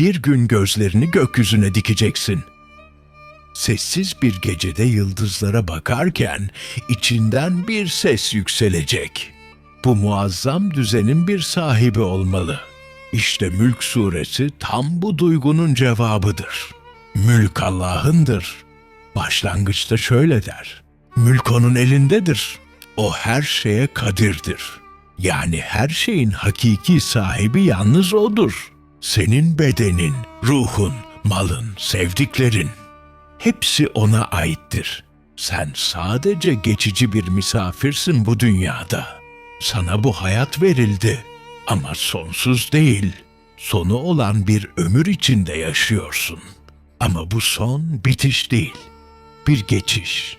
bir gün gözlerini gökyüzüne dikeceksin. Sessiz bir gecede yıldızlara bakarken içinden bir ses yükselecek. Bu muazzam düzenin bir sahibi olmalı. İşte Mülk suresi tam bu duygunun cevabıdır. Mülk Allah'ındır. Başlangıçta şöyle der. Mülk onun elindedir. O her şeye kadirdir. Yani her şeyin hakiki sahibi yalnız odur. Senin bedenin, ruhun, malın, sevdiklerin hepsi ona aittir. Sen sadece geçici bir misafirsin bu dünyada. Sana bu hayat verildi ama sonsuz değil. Sonu olan bir ömür içinde yaşıyorsun. Ama bu son bitiş değil. Bir geçiş.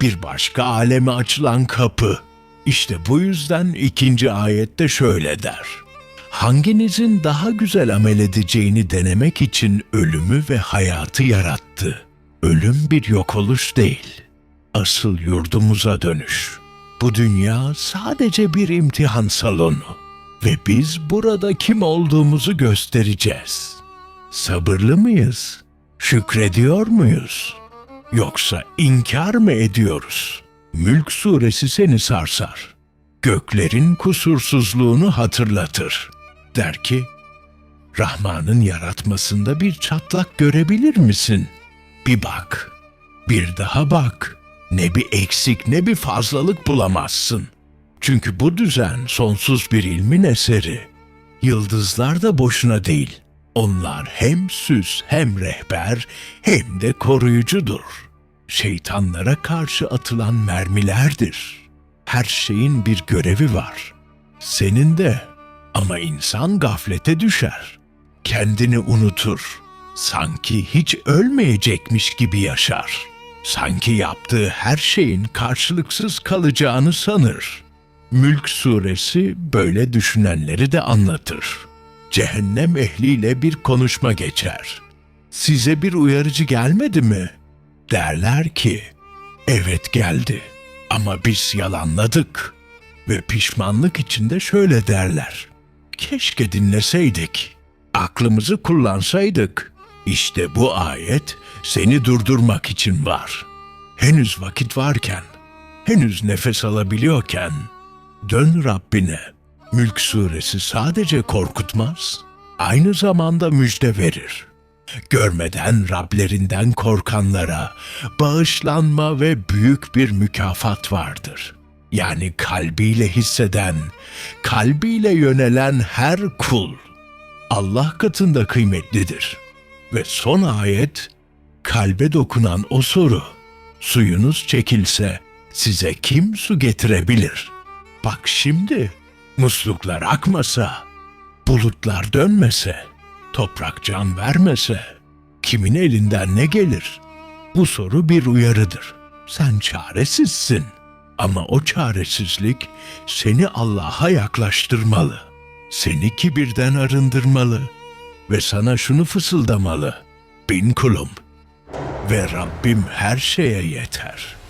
Bir başka aleme açılan kapı. İşte bu yüzden ikinci ayette şöyle der. Hanginizin daha güzel amel edeceğini denemek için ölümü ve hayatı yarattı. Ölüm bir yok oluş değil. Asıl yurdumuza dönüş. Bu dünya sadece bir imtihan salonu ve biz burada kim olduğumuzu göstereceğiz. Sabırlı mıyız? Şükrediyor muyuz? Yoksa inkar mı ediyoruz? Mülk suresi seni sarsar. Göklerin kusursuzluğunu hatırlatır. Der ki, Rahman'ın yaratmasında bir çatlak görebilir misin? Bir bak, bir daha bak. Ne bir eksik ne bir fazlalık bulamazsın. Çünkü bu düzen sonsuz bir ilmin eseri. Yıldızlar da boşuna değil. Onlar hem süs hem rehber hem de koruyucudur. Şeytanlara karşı atılan mermilerdir. Her şeyin bir görevi var. Senin de ama insan gaflete düşer. Kendini unutur. Sanki hiç ölmeyecekmiş gibi yaşar. Sanki yaptığı her şeyin karşılıksız kalacağını sanır. Mülk suresi böyle düşünenleri de anlatır. Cehennem ehliyle bir konuşma geçer. Size bir uyarıcı gelmedi mi? Derler ki, evet geldi ama biz yalanladık. Ve pişmanlık içinde şöyle derler. Keşke dinleseydik. Aklımızı kullansaydık. İşte bu ayet seni durdurmak için var. Henüz vakit varken, henüz nefes alabiliyorken dön Rabbine. Mülk suresi sadece korkutmaz, aynı zamanda müjde verir. Görmeden Rablerinden korkanlara bağışlanma ve büyük bir mükafat vardır. Yani kalbiyle hisseden, kalbiyle yönelen her kul Allah katında kıymetlidir. Ve son ayet kalbe dokunan o soru. Suyunuz çekilse size kim su getirebilir? Bak şimdi musluklar akmasa, bulutlar dönmese, toprak can vermese kimin elinden ne gelir? Bu soru bir uyarıdır. Sen çaresizsin ama o çaresizlik seni Allah'a yaklaştırmalı. Seni kibirden arındırmalı ve sana şunu fısıldamalı. Bin kulum ve Rabbim her şeye yeter.''